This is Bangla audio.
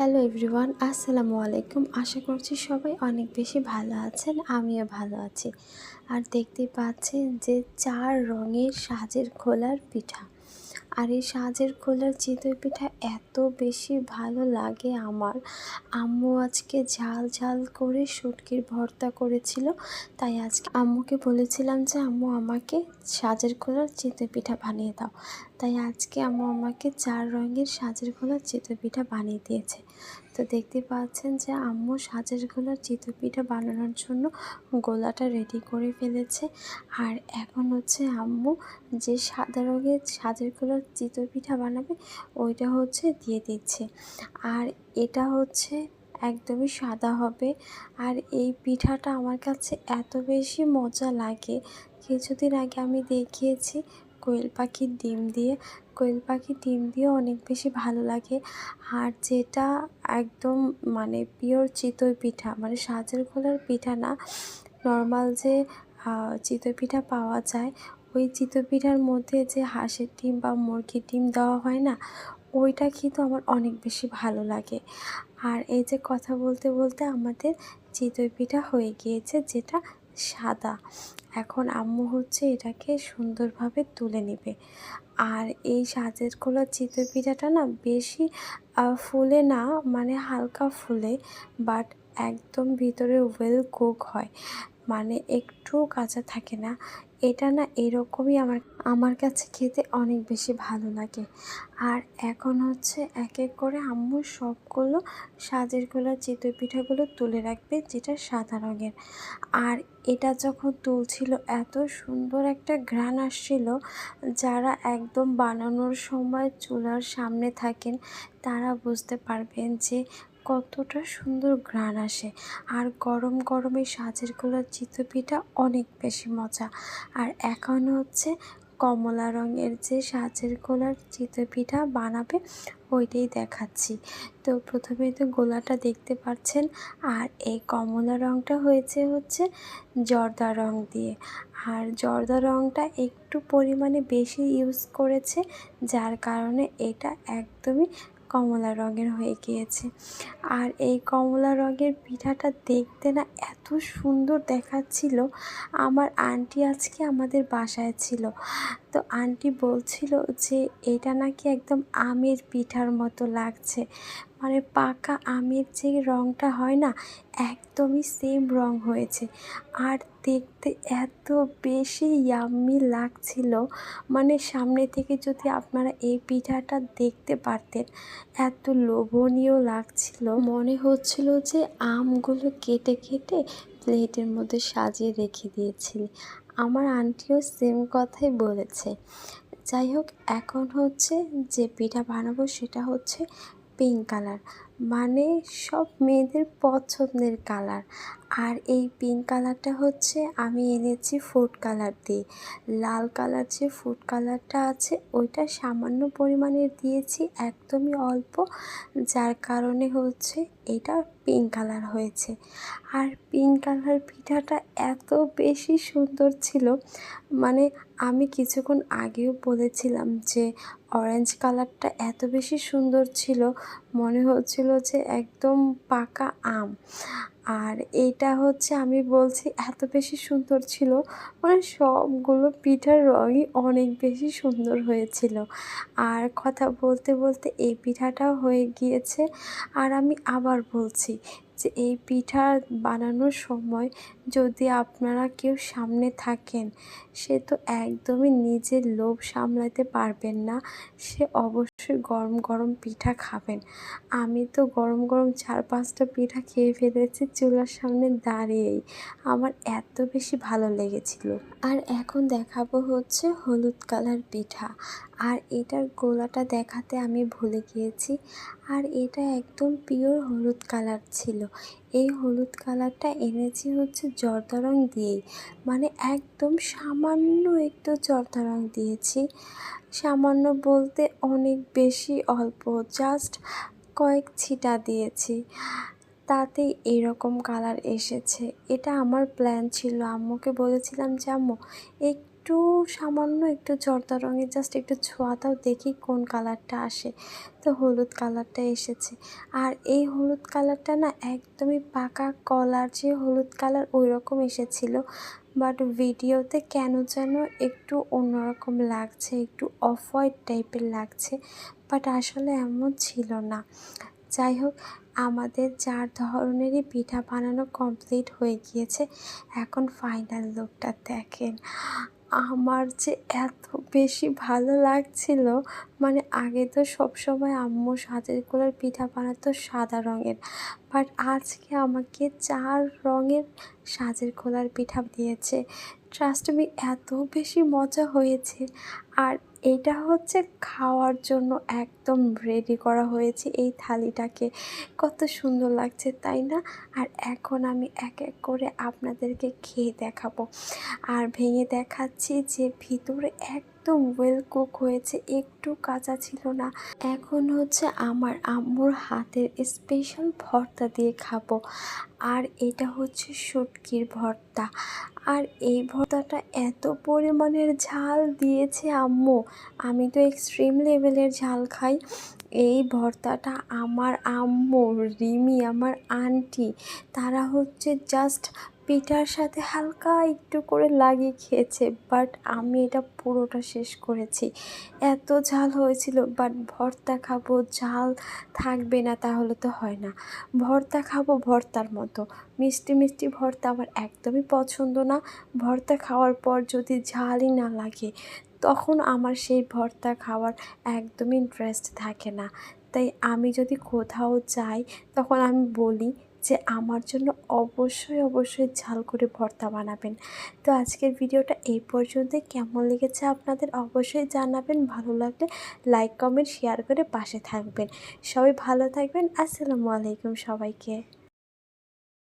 হ্যালো এভরিওয়ান, আসসালামু আলাইকুম। আশা করছি সবাই অনেক বেশি ভালো আছেন, আমিও ভালো আছি। আর দেখতে পাচ্ছেন যে চার রঙের সাজের খোলার পিঠা। আর এই সাজের খোলার চিতই পিঠা এত বেশি ভালো লাগে আমার। আম্মু আজকে ঝাল ঝাল করে শুটকির ভর্তা করেছিল, তাই আজকে আম্মুকে বলেছিলাম যে, আম্মু, আমাকে সাজের খোলার চিতই পিঠা বানিয়ে দাও। তাই আজকে আম্মু আমাকে চার রঙের সাজের খোলার চিতই পিঠা বানিয়ে দিয়েছে। তো দেখতে পাচ্ছেন যে আম্মু সাজের গোলার চিতই পিঠা বানানোর জন্য গোলাটা রেডি করে ফেলেছে। আর এখন হচ্ছে আম্মু যে সাদা রঙের সাজের গোলার চিতই পিঠা বানাবে, ওইটা হচ্ছে দিয়ে দিচ্ছে। আর এটা হচ্ছে একদমই সাদা হবে। আর এই পিঠাটা আমার কাছে এত বেশি মজা লাগে। কিছুদিন আগে আমি দেখিয়েছি কোয়েল পাখির ডিম দিয়ে, কোয়েল পাখির ডিম দিয়েও অনেক বেশি ভালো লাগে। আর যেটা একদম মানে পিওর চিতই পিঠা মানে সাজের খোলার পিঠা না নর্মাল যে চিতই পিঠা পাওয়া যায়, ওই চিতই পিঠার মধ্যে যে হাঁসের ডিম বা মুরগির ডিম দেওয়া হয় না, ওইটা কিন্তু আমার অনেক বেশি ভালো লাগে। আর এই যে কথা বলতে বলতে আমাদের চিতই পিঠা হয়ে গিয়েছে, যেটা সাদা। এখন আম্মু হচ্ছে এটাকে সুন্দরভাবে তুলে নেবে। আর এই সাজের খোলা চিতই পিঠাটা না বেশি ফুলে না মানে হালকা ফুলে বাট একদম ভিতরে ওয়েল কুক হয়। মানে একটু কাঁচা থাকে না। এটা না এরকমই আমার আমার কাছে খেতে অনেক বেশি ভালো লাগে। আর এখন হচ্ছে এক এক করে আম্মু সবগুলো সাজের গোলা চিতই পিঠাগুলো তুলে রাখবে, যেটা সাদা রঙের। আর এটা যখন তুলছিল, এত সুন্দর একটা ঘ্রাণ আসছিল, যারা একদম বানানোর সময় চুলার সামনে থাকেন, তারা বুঝতে পারবেন যে কতটা সুন্দর ঘ্রাণ আসে। আর গরম গরমে সাজের গোলার চিতই পিঠা অনেক বেশি মজা। আর এখন হচ্ছে কমলা রঙের যে সাজের গোলার চিতই পিঠা বানাবে, ওইটাই দেখাচ্ছি। তো প্রথমে তো গোলাটা দেখতে পাচ্ছেন, আর এই কমলা রঙটা হয়েছে হচ্ছে জর্দা রং দিয়ে। আর জর্দা রঙটা একটু পরিমাণে বেশি ইউজ করেছে, যার কারণে এটা একদমই কমলা রঙের হয়ে গিয়েছে। আর এই কমলা রঙের পিঠাটা দেখতে না এত সুন্দর দেখাচ্ছিল। আমার আন্টি আজকে আমাদের বাসায় ছিল। তো আন্টি বলছিল যে, এটা নাকি একদম আমের পিঠার মতো লাগছে। মানে পাকা আমের যে রঙটা হয় না, একদমই সেম রং হয়েছে। আর দেখতে এত বেশি ইয়াম্মি লাগছিল। মানে সামনে থেকে যদি আপনারা এই পিঠাটা দেখতে পারতেন, এত লোভনীয় লাগছিল। মনে হচ্ছিল যে আমগুলো কেটে কেটে প্লেটের মধ্যে সাজিয়ে রেখে দিয়েছিল। আমার আন্টিও সেম কথাই বলেছে। যাই হোক, এখন হচ্ছে যে পিঠা বানাবো সেটা হচ্ছে পিঙ্ক কালার মানে সব মেয়েদের পছন্দের কালার আর এই পিঙ্ক কালারটা হচ্ছে আমি এনেছি ফুড কালার দিয়ে। লাল কালার যে ফুড কালারটা আছে, ওইটা সামান্য পরিমাণে দিয়েছি, একদমই অল্প, যার কারণে হচ্ছে এটা পিঙ্ক কালার হয়েছে। আর পিঙ্ক কালার পিঠাটা এত বেশি সুন্দর ছিল মানে আমি কিছুক্ষণ আগেও বলেছিলাম যে অরেঞ্জ কালারটা এত বেশি সুন্দর ছিল, মনে হচ্ছিল যে একদম পাকা আম। আর এটা হচ্ছে আমি বলছি এত বেশি সুন্দর ছিল মানে সবগুলো পিঠার রঙই অনেক বেশি সুন্দর হয়েছিল। আর কথা বলতে বলতে এই পিঠাটাও হয়ে গিয়েছে, আর আমি আবার বলছি যে এই পিঠা বানানোর সময় যদি আপনারা কেউ সামনে থাকেন, সে তো একদমই নিজের লোভ সামলাতে পারবেন না। সে অবশ্যই গরম গরম পিঠা খাবেন। আমি তো গরম গরম চার পাঁচটা পিঠা খেয়ে ফেলেছি চুলার সামনে দাঁড়িয়েই। আমার এত বেশি ভালো লেগেছিল। আর এখন দেখাবো হচ্ছে হলুদ কালার পিঠা। আর এটার গোলাটা দেখাতে আমি ভুলে গিয়েছি। আর এটা একদম পিওর হলুদ কালার ছিল। এই হলুদ কালারটা এনেছি হচ্ছে জর্দা রং দিয়েই। মানে একদম সামান্য একটু জর্দা রং দিয়েছি। সামান্য বলতে অনেক বেশি অল্প জাস্ট কয়েক ছিটা দিয়েছি। তাতেই এরকম কালার এসেছে। এটা আমার প্ল্যান ছিল। আম্মুকে বলেছিলাম যে, আম্মু, একটু একটু সামান্য একটু জর্দা রঙের জাস্ট একটু ছোঁয়া দাও, দেখি কোন কালারটা আসে। তো হলুদ কালারটা এসেছে। আর এই হলুদ কালারটা না একদমই পাকা কলার যে হলুদ কালার ওই রকম এসেছিল বাট ভিডিওতে কেন যেন একটু অন্যরকম লাগছে, একটু অফ হোয়াইট টাইপের লাগছে বাট আসলে এমন ছিল না। যাই হোক, আমাদের চার ধরনেরই পিঠা বানানো কমপ্লিট হয়ে গিয়েছে, এখন ফাইনাল লুকটা দেখেন। আমার যে এত বেশি ভালো লাগছিল মানে আগে তো সবসময় আম্মু সাজের কোলার পিঠা বানাতো সাদা রঙের। বাট আজকে আমাকে চার রঙের সাজের খোলার পিঠা দিয়েছে। ট্রাস্ট মি এত বেশি মজা হয়েছে। আর এটা হচ্ছে খাওয়ার জন্য একদম রেডি করা হয়েছে এই থালিটাকে। কত সুন্দর লাগছে, তাই না? আর এখন আমি এক এক করে আপনাদেরকে খেয়ে দেখাবো। আর ভেঙে দেখাচ্ছি যে ভিতরে একদম ওয়েল কুক হয়েছে, একটু কাঁচা ছিল না। এখন হচ্ছে আমার আম্মুর হাতের স্পেশাল ভর্তা দিয়ে খাব। আর এটা হচ্ছে শুটকির ভর্তা। আর এই ভর্তাটা এত পরিমাণের ঝাল দিয়েছে আম্মু। আমি তো এক্সট্রিম লেভেলের ঝাল খাই। এই ভর্তাটা আমার আম্মু, রিমি, আমার আন্টি তারা হচ্ছে জাস্ট পিঠার সাথে হালকা একটু করে লাগিয়ে খেয়েছে বাট আমি এটা পুরোটা শেষ করেছি। এত ঝাল হয়েছিল বাট ভর্তা খাব, ঝাল থাকবে না তাহলে তো হয় না। ভর্তা খাব ভর্তার মতো। মিষ্টি মিষ্টি ভর্তা আমার একদমই পছন্দ না। ভর্তা খাওয়ার পর যদি ঝালই না লাগে, তখন আমার সেই ভর্তা খাওয়ার একদমই ইন্টারেস্ট থাকে না। তাই আমি যদি কোথাও যাই, তখন আমি বলি যে আমার জন্য অবশ্যই অবশ্যই ঝাল করে ভর্তা বানাবেন। তো আজকের ভিডিওটা এই পর্যন্ত কেমন লেগেছে আপনাদের অবশ্যই জানাবেন। ভালো লাগলে লাইক, কমেন্ট, শেয়ার করে পাশে থাকবেন। সবাই ভালো থাকবেন। আসসালামু আলাইকুম সবাইকে।